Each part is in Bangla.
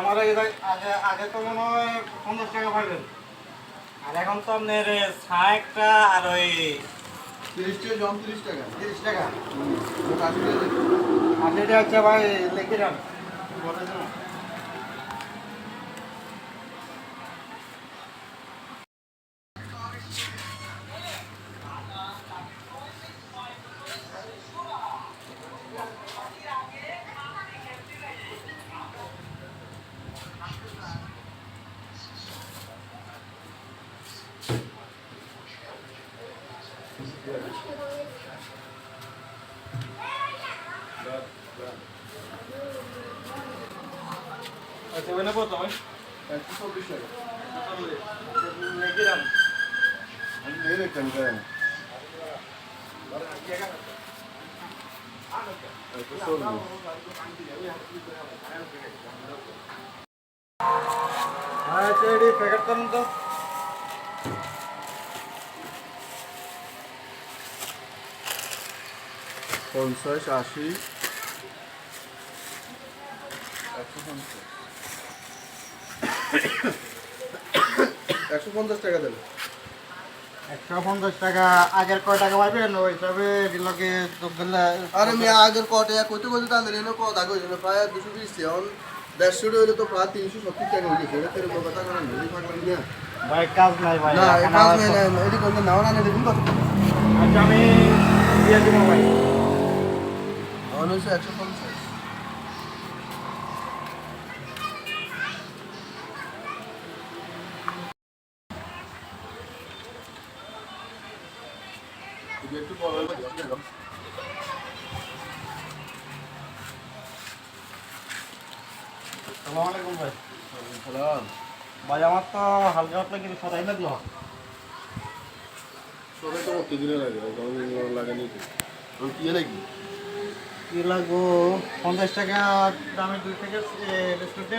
আমার আগে আগে তো মনে হয় পঞ্চাশ টাকা পাইবেন আর এখন তো আপনার ষাটটা আর ওই তিরিশ টাকা। তিরিশ টাকা। তিরিশ টাকা এটা হচ্ছে ভাই লিখে যান বলে আচ্ছা ওই নেব তো ভাই একশো চব্বিশ টাকা লিখে যান আমি নিয়ে দেখতাম কেন একশো চল্লিশ আচ্ছা এটি প্যাকেট করুন তো পঞ্চাশ আশি। একশো পঞ্চাশ টাকা দেবে একশো পঞ্চাশ টাকা আগের কয় টাকা ওই হিসাবে দিলকে যোগ দিলে আরে মেয়ে আগের কটে কইতে কইতে তাদের এনে কত আগে হইল? প্রায় দুশো বিশ এখন দেড়শো হইলে তো প্রায় তিনশো সত্তর টাকা হয়ে গেছে এটা তেরো কথা করেন নদী থাকবেন না ভাই কাজ নাই ভাই না কাজ আমার না এটি করলে নাও না দেখুন কত আচ্ছা আমি দিয়ে দিব ভাই। হচ্ছে একশো পঞ্চাশ একটু বড় সালাম আলাইকুম ভাই সালাম ভাই আমার তো হালকা সদাই লাগল লাগে লাগানি তো কি? কি লাগবো? পঞ্চাশ টাকা দামের দুই প্যাকেট বিস্কুট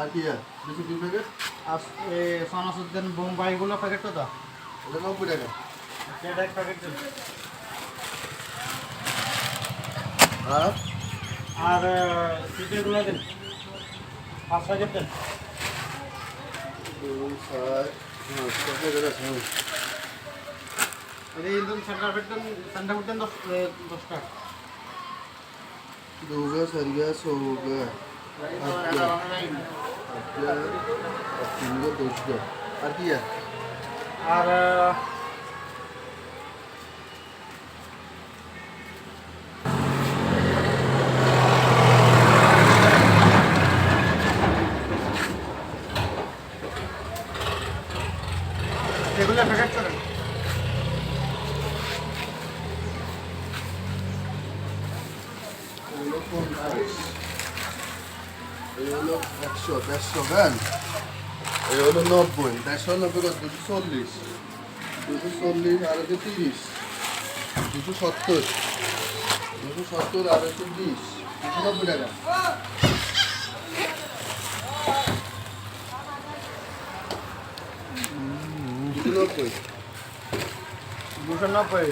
আর কি দুশো দুই প্যাকেট আর সোনাসুদ্দিন বোম্বাইগুলো প্যাকেটটা তো ওটা নব্বই টাকা। সেটা এক প্যাকেট আর? আর চিকেনগুলো দেন। পাঁচ প্যাকেট দেন। দুই ছয় হ্যাঁ ছয় প্যাকেট আছে হ্যাঁ। আর এই দেন সেন্টার প্যাকেট দেন সেন্টার প্যাকেট দেন দশ এ, দশ টাকা দুগা সরিগা সৌগা আটটা আটটা আর তিনগা দশগা আর কি আর আর এগুলো প্যাকেট করেন হলো একশো দেড়শো গান এই হলো নব্বই দেড়শো নব্বই কত দুশো চল্লিশ দুশো চল্লিশ আর হচ্ছে তিরিশ দুশো সত্তর দুশো সত্তর আর হচ্ছে বিশ, দুশো নব্বই টাকা। দুশো নব্বই।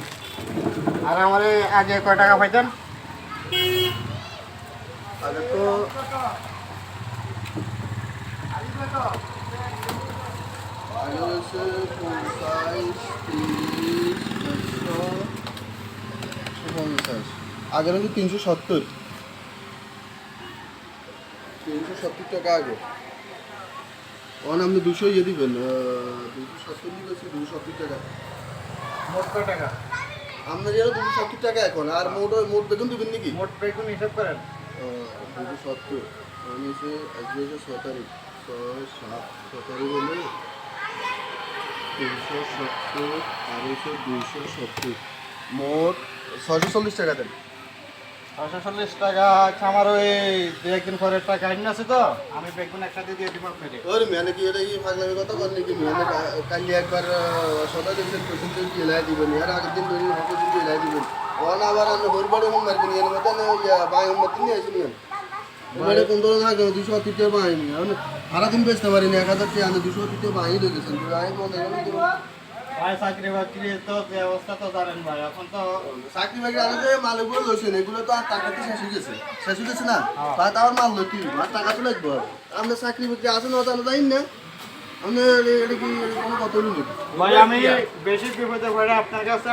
আর আমার আগে কয় টাকা পাইতেন? আগে তো আগে হচ্ছে পঞ্চাশ তিরিশ পঞ্চাশ। আগে হচ্ছে তিনশো সত্তর। তিনশো সত্তর টাকা আগে। তখন আপনি দুশো ইয়ে দিবেন দুশো সত্তর দুশো সত্তর টাকা। মোট কয় টাকা? আপনার যেন দুশো সত্তর টাকা এখন আর মোট মোট বেতন দিবেন নাকি? মোট বেগুন হিসাব করেন। দুশো সত্তর। মানে হচ্ছে আজকে হচ্ছে ছ তারিখ ছয় সাত ছ তারিখ হলে তিনশো সত্তর হচ্ছে দুইশো সত্তর। মোট ছয়শো চল্লিশ টাকা দেন। ছয়শো চল্লিশ টাকা আমার ওই দু একদিন পরে টাকা আইন আছে তো? আমি বেগুন একসাথে দিয়ে দিব আপনাকে। ওর মেয়ানে কি এটা কি ফাগলামি কথা কর নাকি? মেয়ানে কালি একবার সদা দেখছেন থেকে কি এলাই দিবেন আর আগের দিন ধরে হকে কিন্তু এলাই দিবেন। ওন আবার আমি ভোর বাড়ি হোম মারবেন এর মধ্যে বাই হোম মারতে নিয়ে আসেনি। এবারে কোন ধরনের থাকে দুশো তৃতীয় বাহিনী সারাদিন বেচতে পারিনি এক হাজার টাকা দুশো তৃতীয় বাহিনী লেগেছেন আমি মনে ভাই চাকরি বাকরি তো যে অবস্থা তো জানেন ভাই এখন তো চাকরি বাকরি আরও যে মালগুলো লইছেন এগুলো তো আর টাকাতে শেষ হয়ে গেছে শেষ হয়ে গেছে না হ্যাঁ। তাই তো আর মাল লইতে হইবো, আর টাকা তো লাগবে আর। আপনার চাকরি বাকরি আছে না তাহলে যাই না আপনি এটা কি কোনো কথা ভাই আমি বেশি বিপদে পড়ে আপনার কাছে